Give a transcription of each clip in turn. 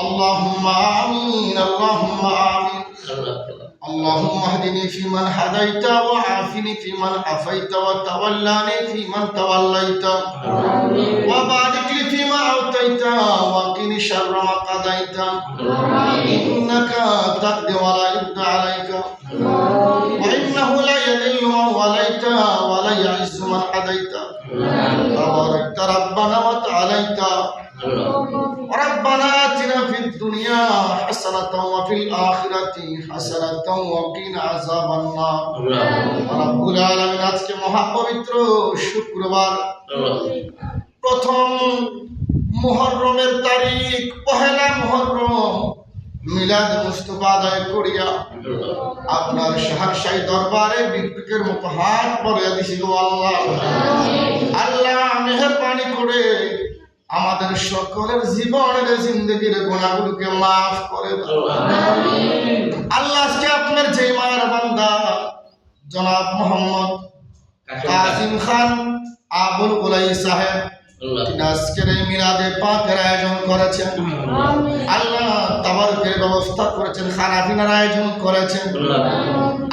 اللهم آمين اللهم آمين اللهم اهدني فيمن هديت وعافني فيمن عافيت وتولاني فيمن توليت وبارك لي فيما أعطيت وقني شر ما قضيت إنك تقضي ولا يقضى عليك وإنه لا يذل من وليت ولا يعز من عديت تباركت ربنا وتعاليت ربنا آتنا في দুনিয়া হাসানাতাও ওয়া ফিল আখিরাতি হাসানাতাও ওয়া কিনা আযাবান নার রব্বুল আলামিন আজকে মহাপবিত্র প্রথম মুহররমের তারিখ পহেলা মুহররম মিলাদ মুস্তফা আদায় করিয়া আপনার সাহারসাই দরবারে বিদ্যুতের মতো হাত পরে দিছিল আল্লাহ। আল্লাহ মেহরবানি করে আমাদের সকলের জীবনের জিন্দগির গুণাগুলোকে মাফ করে আল্লাহ আজকে আপনার যে মায়ের বান্দা জনাব মোহাম্মদ কাজিম খান আবুল উলাই সাহেব আজকের এই মিলাদে পাকের আয়োজন করেছেন। আল্লাহ তাবারকের ব্যবস্থা করেছেন খানাপিনার আয়োজন করেছেন।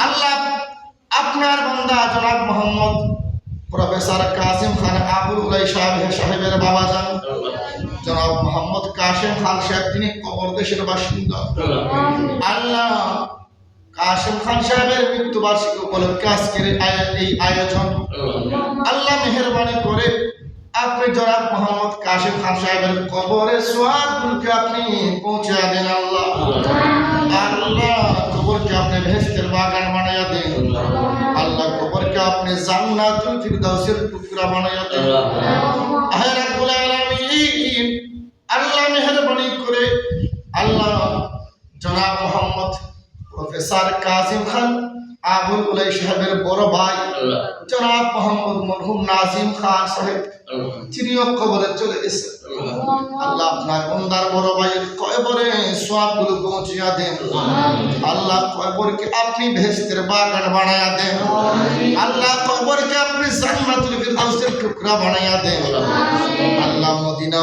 আল্লাহ আপনার বান্দা জনাব মোহাম্মদ প্রফেসর কাসিম খান আবুল উলাই সাহেব সাহেবের বাবা যান। জনাব মোহাম্মদ কাসিম খান সাহেব তিনি কবর দেশের বাসিন্দা। আল্লাহ কাসিম খান সাহেবের মৃত্যুবার্ষিকী উপলক্ষে আজকের এই আয়োজন। আল্লাহ মেহরবানি করে আপনি জনাব মোহাম্মদ কাসিম খান সাহেবের কবরে সোহাবগুলোকে আপনি পৌঁছে দেন আল্লাহ। আল্লাহ কবরকে আপনি ভেস্তের বাগান বানাইয়া দেন। আপনি জান্নাতুল ফিরদাউসের টুকরা বানাইয়া দেন আহে রাব্বুল আলামিন আল্লাহ মেহরবানি করে আল্লাহ জনাব মোহাম্মদ প্রফেসর কাজিম খান আবুল উলাই সাহেবের বড় ভাই জনাব মোহাম্মদ মরহুম নাজিম খান সাহেব তিনিও কবরে চলে গেছে আল্লাহ। আপনার বন্দার বড় ভাইয়ের কয়বরে সবগুলো পৌঁছিয়া দেন। আল্লাহ। কয়বরকে আপনি ভেস্তের বাগান বানায়া দেন। আল্লাহ। কবরকে আপনি জান্নাতুল ফিরদাউসের টুকরা বানায়া দেন। আল্লাহ। মদিনা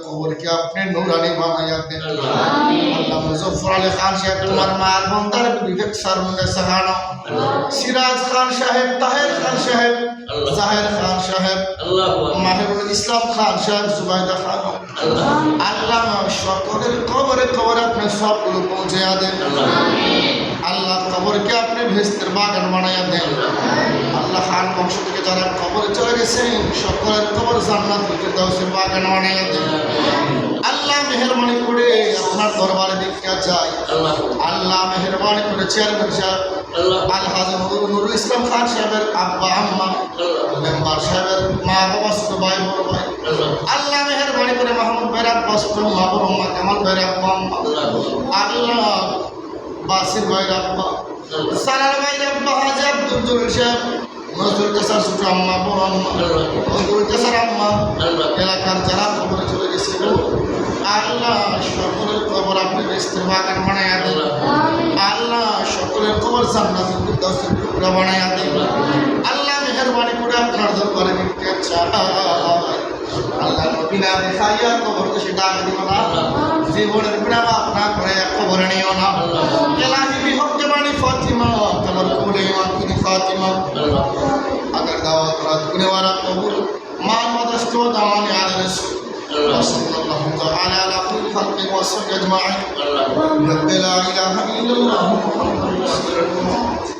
ওয়ালা নূর দ্বারা কবরকে আপনি নূরানি বানায়া দেন আল্লাহ মুজফর আলী খান সাহেব তোমার মার বন্দার বিবেক সারমুনে সাহানো সিরাজ খান সাহেব তাহের খান সাহেব জাহের খান সাহেব মাহিরুল ইসলাম খান সাহেব জুবাইদা খান আল্লাহ সকলের কবরে কবরে আপনি সবগুলো পৌঁছে দেন আল্লাহ কবরকে আপনি ভেস্তের বাগান বানাইয়া দেন আল্লাহ বংশ থেকে যারা কবরে চলে গেছেন সকলের কবর জান্নাত ফিরদাউসের বাগান বানাইয়া দেন আল্লাহ মেহরবানি করে আপনার দরবারে দেখা যায় আল্লাহ মেহরবানি করে চেয়ারম্যান সাহেব আলহাজ নুরুল ইসলাম খান সাহেবের আব্বা, আম্মা, মেম্বার সাহেবের মা বাবা, ছোট ভাই, বড় ভাই। আল্লাহ মেহরবানি করে মাহমুদ আব্বা, ছোট মা বড় মা কামাল আব্বা, আম্মা। আল্লাহ বাসির ভাইয়ের আব্বা সালার ভাইয়ের আব্বা, হাজি আব্দুল সাহেব। নজরুল কাসার ছোট আম্মা বড় আম্মা নজরুল কাসার আম্মা এলাকার যারা খবরে চলে গেছে আল্লাহ সকলের খবর আপনি বাগান বানাইয়া দেন। আল্লাহ সকলের খবর জান্নাতুল ফিরদাউসের টুকরা বানাইয়া দেন। আল্লাহ মেহেরবানি করে আপনার দরবারে চাই আল্লাহ নবীনা দেখাইয়া কবর তো সেটা আগে দিব না জীবনের বিনা না করে কবরে নিও না। এলাহি বিহকে বাণী ফাতিমা তোমার কবরে ইমান তুমি ফাতিমা। الحق والصدق اجمعين لا إله إلا الله محمد رسول الله.